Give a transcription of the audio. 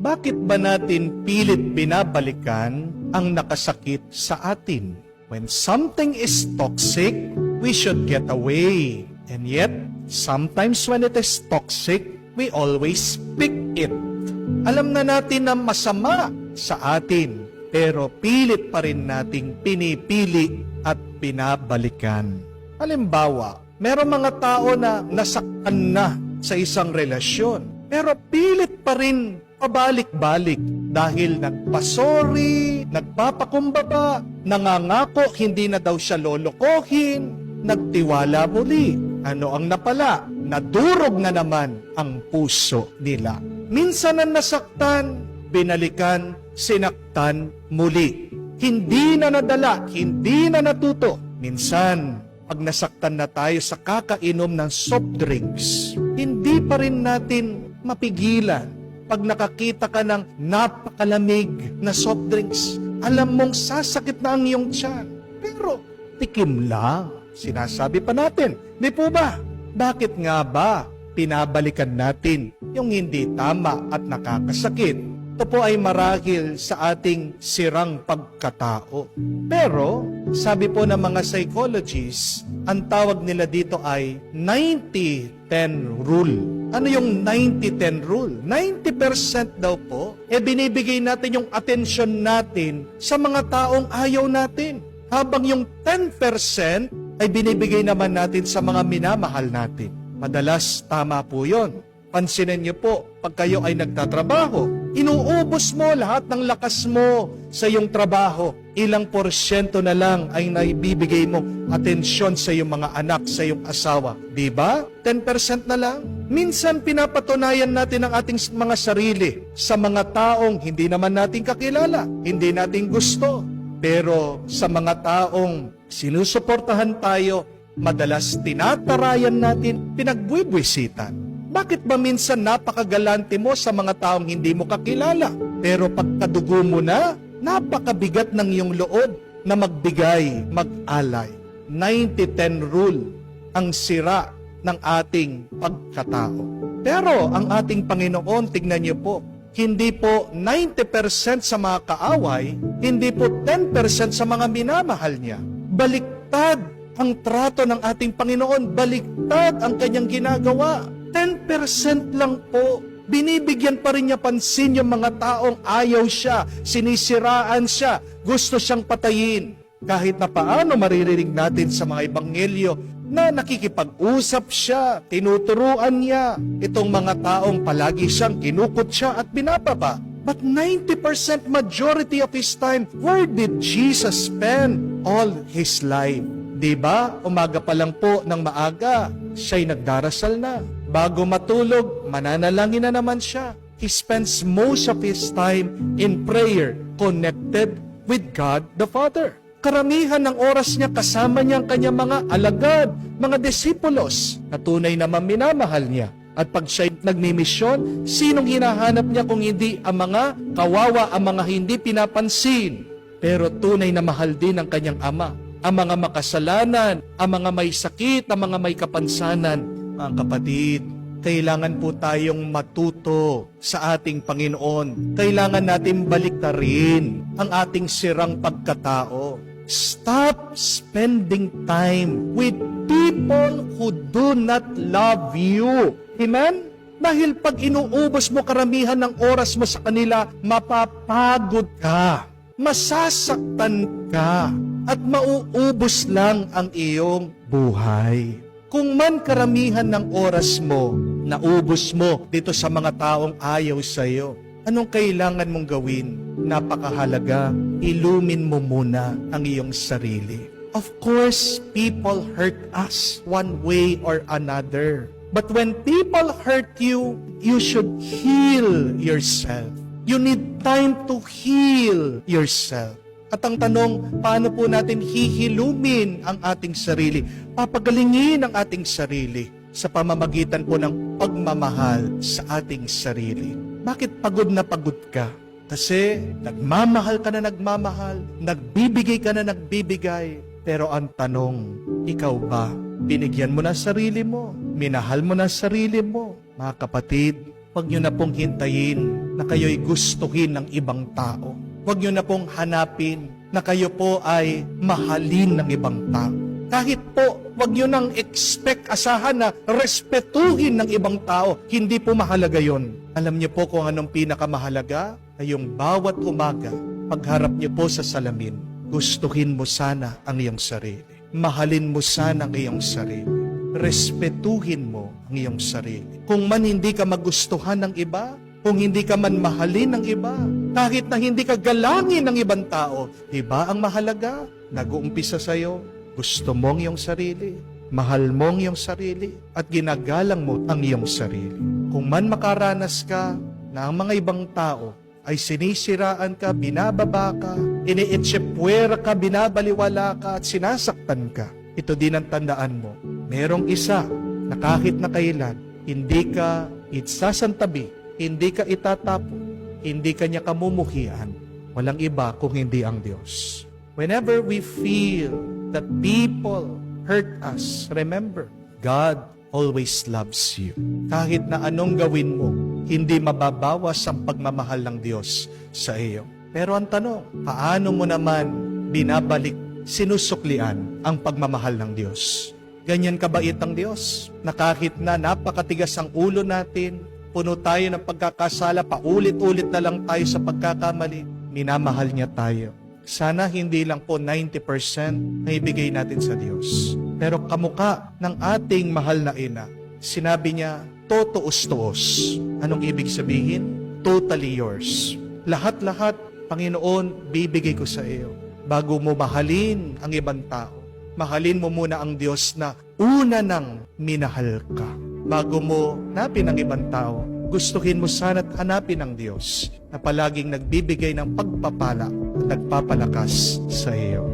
Bakit ba natin pilit binabalikan ang nakasakit sa atin? When something is toxic, we should get away. And yet, sometimes when it is toxic, we always pick it. Alam na natin na masama sa atin, pero pilit pa rin nating pinipili at binabalikan. Halimbawa, meron mga tao na nasaktan na sa isang relasyon, pero pilit pa rin pabalik-balik dahil nagpasori, nagpapakumbaba, nangangako hindi na daw siya lolokohin, nagtiwala muli. Ano ang napala? Nadurog na naman ang puso nila. Minsan na nasaktan, binalikan, sinaktan muli. Hindi na nadala, hindi na natuto. Minsan, pag nasaktan na tayo sa kakainom ng soft drinks, hindi pa rin natin mapigilan pag nakakita ka ng napakalamig na soft drinks, alam mong sasakit na ang iyong tiyan. Pero tikim lang, sinasabi pa natin. Di po ba? Bakit nga ba pinabalikan natin yung hindi tama at nakakasakit? Ito po ay marahil sa ating sirang pagkatao. Pero, sabi po ng mga psychologists, ang tawag nila dito ay 90-10 rule. Ano yung 90-10 rule? 90% daw po, e binibigay natin yung atensyon natin sa mga taong ayaw natin. Habang yung 10% ay binibigay naman natin sa mga minamahal natin. Madalas tama po yon. Pansinin niyo po, pag kayo ay nagtatrabaho, inuubos mo lahat ng lakas mo sa iyong trabaho. Ilang porsyento na lang ay naibibigay mo atensyon sa iyong mga anak, sa iyong asawa. Di ba? 10% na lang. Minsan pinapatunayan natin ang ating mga sarili sa mga taong hindi naman natin kakilala, hindi natin gusto. Pero sa mga taong sinusuportahan tayo, madalas tinatarayan natin, pinagbuibwisitan. Bakit ba minsan napakagalante mo sa mga taong hindi mo kakilala? Pero pagkadugo mo na, napakabigat ng iyong loob na magbigay, mag-alay. 90-10 rule ang sira ng ating pagkatao. Pero ang ating Panginoon, tignan niyo po, hindi po 90% sa mga kaaway, hindi po 10% sa mga minamahal niya. Baliktad ang trato ng ating Panginoon, baliktad ang kanyang ginagawa. 10% lang po. Binibigyan pa rin niya pansin yung mga taong ayaw siya, sinisiraan siya, gusto siyang patayin. Kahit na paano maririnig natin sa mga ebanghelyo na nakikipag-usap siya, tinuturuan niya itong mga taong palagi siyang kinukot siya at binababa. But 90% majority of his time, where did Jesus spend all his life? Di ba? Umaga pa lang po ng maaga, siya'y nagdarasal na. Bago matulog, mananalangin na naman siya. He spends most of his time in prayer, connected with God the Father. Karamihan ng oras niya kasama niya ang kanyang mga alagad, mga disipulos na tunay naman minamahal niya. At pag siya'y nagmimisyon, sinong hinahanap niya kung hindi ang mga kawawa, ang mga hindi pinapansin? Pero tunay na mahal din ang kanyang ama. Ang mga makasalanan, ang mga may sakit, ang mga may kapansanan. Mga kapatid, kailangan po tayong matuto sa ating Panginoon. Kailangan natin baliktarin ang ating sirang pagkatao. Stop spending time with people who do not love you. Amen? Dahil pag inuubos mo karamihan ng oras mo sa kanila, mapapagod ka, masasaktan ka, at mauubos lang ang iyong buhay. Kung man karamihan ng oras mo, naubos mo dito sa mga taong ayaw sa iyo, anong kailangan mong gawin? Napakahalaga, ilumin mo muna ang iyong sarili. Of course, people hurt us one way or another. But when people hurt you, you should heal yourself. You need time to heal yourself. At ang tanong, paano po natin hihilumin ang ating sarili? Papagalingin ang ating sarili sa pamamagitan po ng pagmamahal sa ating sarili. Bakit pagod na pagod ka? Kasi nagmamahal ka na nagmamahal, nagbibigay ka na nagbibigay. Pero ang tanong, ikaw ba? Binigyan mo na sarili mo? Minahal mo na sarili mo? Mga kapatid, Huwag nyo na pong hintayin na kayo'y gustuhin ng ibang tao. Huwag nyo na pong hanapin na kayo po ay mahalin ng ibang tao. Kahit po, wag nyo nang expect, asahan na respetuhin ng ibang tao. Hindi po mahalaga yon. Alam niyo po kung anong pinakamahalaga? Ay yung bawat umaga, pagharap niyo po sa salamin, gustuhin mo sana ang iyong sarili. Mahalin mo sana ang iyong sarili. Respetuhin mo ang iyong sarili. Kung man hindi ka magustuhan ng iba, kung hindi ka man mahalin ng iba, kahit na hindi ka galangin ng ibang tao, di ba ang mahalaga? Nag-uumpisa sa'yo, gusto mo ang iyong sarili, mahal mo ang iyong sarili, at ginagalang mo ang iyong sarili. Kung man makaranas ka na ang mga ibang tao ay sinisiraan ka, binababa ka, iniitsipwera ka, binabaliwala ka, at sinasaktan ka, ito din ang tandaan mo. Merong isa na kahit na kailan, hindi ka itsasantabi, hindi ka itatapo, hindi ka niya kamumuhian. Walang iba kung hindi ang Diyos. Whenever we feel that people hurt us, remember, God always loves you. Kahit na anong gawin mo, hindi mababawas ang pagmamahal ng Diyos sa iyo. Pero ang tanong, paano mo naman binabalik, sinusuklian ang pagmamahal ng Diyos? Ganyan kabait ang Diyos na kahit na napakatigas ang ulo natin, puno tayo ng pagkakasala, paulit-ulit na lang tayo sa pagkakamali, minamahal niya tayo. Sana hindi lang po 90% na ibigay natin sa Diyos. Pero kamuka ng ating mahal na ina, sinabi niya, totoos-toos. Anong ibig sabihin? Totally yours. Lahat-lahat, Panginoon, bibigay ko sa iyo. Bago mo mahalin ang ibang tao, mahalin mo muna ang Diyos na una nang minahal ka. Bago mo napin ang ibang tao, gustuhin mo sana't hanapin ang Diyos na palaging nagbibigay ng pagpapala at nagpapalakas sa iyo.